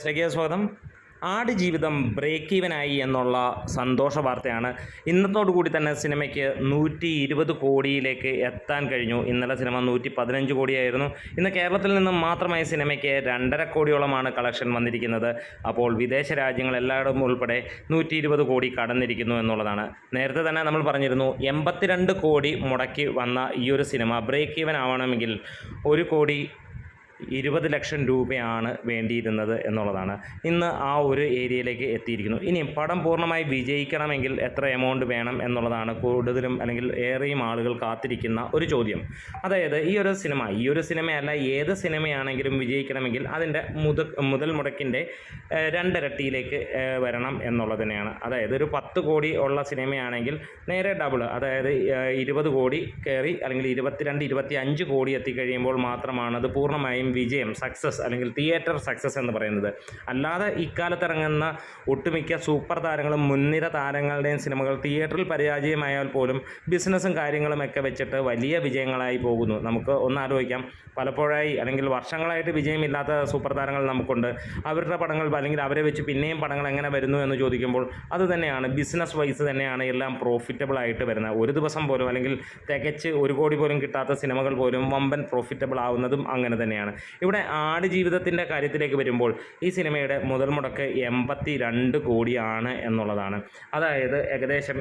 ശ്രേയ സ്വാഗതം. ആടുജീവിതം ബ്രേക്ക് ഈവനായി എന്നുള്ള സന്തോഷ വാർത്തയാണ്. ഇന്നത്തോടു കൂടി തന്നെ സിനിമയ്ക്ക് നൂറ്റി ഇരുപത് കോടിയിലേക്ക് എത്താൻ കഴിഞ്ഞു. ഇന്നലെ സിനിമ നൂറ്റി പതിനഞ്ച് കോടിയായിരുന്നു. ഇന്ന് കേരളത്തിൽ നിന്നും മാത്രമായി സിനിമയ്ക്ക് രണ്ടര കോടിയോളമാണ് കളക്ഷൻ വന്നിരിക്കുന്നത്. അപ്പോൾ വിദേശ രാജ്യങ്ങൾ എല്ലായിടവും ഉൾപ്പെടെ നൂറ്റി ഇരുപത് കോടി കടന്നിരിക്കുന്നു എന്നുള്ളതാണ്. നേരത്തെ തന്നെ നമ്മൾ പറഞ്ഞിരുന്നു എൺപത്തിരണ്ട് കോടി മുടക്കി വന്ന ഈ ഒരു സിനിമ ബ്രേക്ക് ഈവൻ ആവണമെങ്കിൽ ഒരു കോടി ഇരുപത് ലക്ഷം രൂപയാണ് വേണ്ടിയിരുന്നത് എന്നുള്ളതാണ്. ഇന്ന് ആ ഒരു ഏരിയയിലേക്ക് എത്തിയിരിക്കുന്നു. ഇനി പടം പൂർണമായി വിജയിക്കണമെങ്കിൽ എത്ര എമൗണ്ട് വേണം എന്നുള്ളതാണ് കൂടുതലും അല്ലെങ്കിൽ ഏറെയും ആളുകൾ കാത്തിരിക്കുന്ന ഒരു ചോദ്യം. അതായത് ഈ ഒരു സിനിമ ഈ ഒരു സിനിമയല്ല ഏത് സിനിമയാണെങ്കിലും വിജയിക്കണമെങ്കിൽ അതിന്റെ മുത മുതൽ മുടക്കിന്റെ രണ്ടിരട്ടിയിലേക്ക് വരണം എന്നുള്ളതിനെയാണ് അതായത് ഒരു പത്ത് കോടി ഉള്ള സിനിമയാണെങ്കിൽ നേരെ ഡബിൾ അതായത് ഇരുപത് കോടി കയറി അല്ലെങ്കിൽ ഇരുപത്തിരണ്ട് ഇരുപത്തി അഞ്ച് കോടി എത്തിക്കഴിയുമ്പോൾ മാത്രമാണ് അത് പൂർണമായും വിജയം സക്സസ് അല്ലെങ്കിൽ തിയേറ്റർ സക്സസ് എന്ന് പറയുന്നത്. അല്ലാതെ ഇക്കാലത്ത് ഇറങ്ങുന്ന ഒട്ടുമിക്ക സൂപ്പർ താരങ്ങളും മുൻനിര താരങ്ങളുടെയും സിനിമകൾ തിയേറ്ററിൽ പരാജയമായാൽ പോലും ബിസിനസ്സും കാര്യങ്ങളും ഒക്കെ വെച്ചിട്ട് വലിയ വിജയങ്ങളായി പോകുന്നു. നമുക്ക് ഒന്ന് ആലോചിക്കാം പലപ്പോഴായി അല്ലെങ്കിൽ വർഷങ്ങളായിട്ട് വിജയമില്ലാത്ത സൂപ്പർ താരങ്ങൾ നമുക്കുണ്ട്. അവരുടെ പടങ്ങൾ അല്ലെങ്കിൽ അവരെ വെച്ച് പിന്നെയും പടങ്ങൾ എങ്ങനെ വരുന്നു എന്ന് ചോദിക്കുമ്പോൾ അത് തന്നെയാണ്. ബിസിനസ് വൈസ് തന്നെയാണ് എല്ലാം പ്രോഫിറ്റബിൾ ആയിട്ട് വരുന്നത്. ഒരു ദിവസം പോലും അല്ലെങ്കിൽ തികച്ച് ഒരു കോടി പോലും കിട്ടാത്ത സിനിമകൾ പോലും വമ്പൻ പ്രോഫിറ്റബിൾ ആവുന്നതും അങ്ങനെ തന്നെയാണ്. ഇവിടെ ആട് ജീവിതത്തിന്റെ കാര്യത്തിലേക്ക് വരുമ്പോൾ ഈ സിനിമയുടെ മുതൽ മുടക്ക് എൺപത്തി രണ്ട് കോടിയാണ് എന്നുള്ളതാണ്. അതായത് ഏകദേശം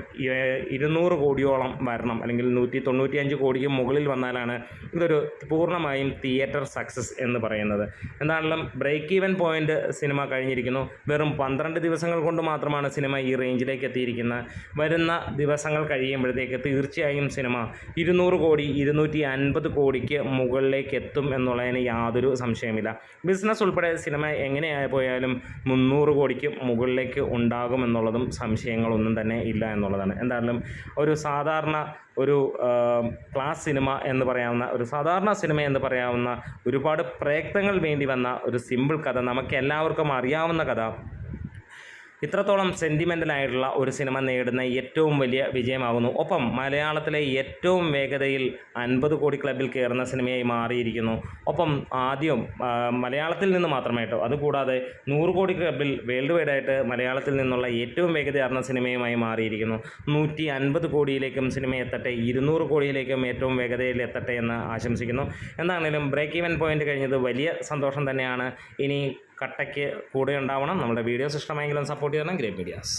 ഇരുന്നൂറ് കോടിയോളം വരണം അല്ലെങ്കിൽ നൂറ്റി തൊണ്ണൂറ്റിയഞ്ച് കോടിക്ക് മുകളിൽ വന്നാലാണ് ഇതൊരു പൂർണമായും തിയേറ്റർ സക്സസ് എന്ന് പറയുന്നത്. എന്താണെങ്കിലും ബ്രേക്ക് ഈവൻ പോയിന്റ് സിനിമ കഴിഞ്ഞിരിക്കുന്നു. വെറും പന്ത്രണ്ട് ദിവസങ്ങൾ കൊണ്ട് മാത്രമാണ് സിനിമ ഈ റേഞ്ചിലേക്ക് എത്തിയിരിക്കുന്നത് വരുന്ന ദിവസങ്ങൾ കഴിയുമ്പോഴത്തേക്ക് തീർച്ചയായും സിനിമ ഇരുന്നൂറ് കോടി ഇരുന്നൂറ്റി അൻപത് കോടിക്ക് മുകളിലേക്ക് എത്തും എന്നുള്ളതിന് യാതൊരു സംശയമില്ല ബിസിനസ് ഉൾപ്പെടെ സിനിമ എങ്ങനെയായി പോയാലും മുന്നൂറ് കോടിക്ക് മുകളിലേക്ക് ഉണ്ടാകുമെന്നുള്ളതും സംശയങ്ങളൊന്നും തന്നെ ഇല്ല എന്നുള്ളതാണ്. എന്തായാലും ഒരു സാധാരണ ഒരു ക്ലാസ് സിനിമ എന്ന് പറയാവുന്ന ഒരു സാധാരണ സിനിമ എന്ന് പറയാവുന്ന ഒരുപാട് പ്രയത്നങ്ങൾ വേണ്ടി വന്ന ഒരു സിമ്പിൾ കഥ നമുക്ക് എല്ലാവർക്കും അറിയാവുന്ന കഥ ഇത്രത്തോളം സെന്റിമെന്റൽ ആയിട്ടുള്ള ഒരു സിനിമ നേടുന്ന ഏറ്റവും വലിയ വിജയമാകുന്നു. ഒപ്പം മലയാളത്തിലെ ഏറ്റവും വേഗതയിൽ അൻപത് കോടി ക്ലബിൽ കയറുന്ന സിനിമയായി മാറിയിരിക്കുന്നു. ഒപ്പം ആദ്യം മലയാളത്തിൽ നിന്ന് മാത്രമായിട്ടോ അതുകൂടാതെ നൂറ് കോടി ക്ലബിൽ വേൾഡ് വൈഡ് ആയിട്ട് മലയാളത്തിൽ നിന്നുള്ള ഏറ്റവും വേഗതയാർന്ന സിനിമയുമായി മാറിയിരിക്കുന്നു. നൂറ്റി അൻപത് കോടിയിലേക്കും സിനിമ എത്തട്ടെ ഇരുന്നൂറ് കോടിയിലേക്കും ഏറ്റവും വേഗതയിൽ എത്തട്ടെ എന്ന് ആശംസിക്കുന്നു. എന്താണെങ്കിലും ബ്രേക്ക് ഈവൻ പോയിന്റ് കഴിഞ്ഞത് വലിയ സന്തോഷം തന്നെയാണ്. ഇനി കട്ടയ്ക്ക് കൂടെ ഉണ്ടാവണം. നമ്മുടെ വീഡിയോസ് ഇഷ്ടമായെങ്കിലും സപ്പോർട്ട് ചെയ്യണം. Great medias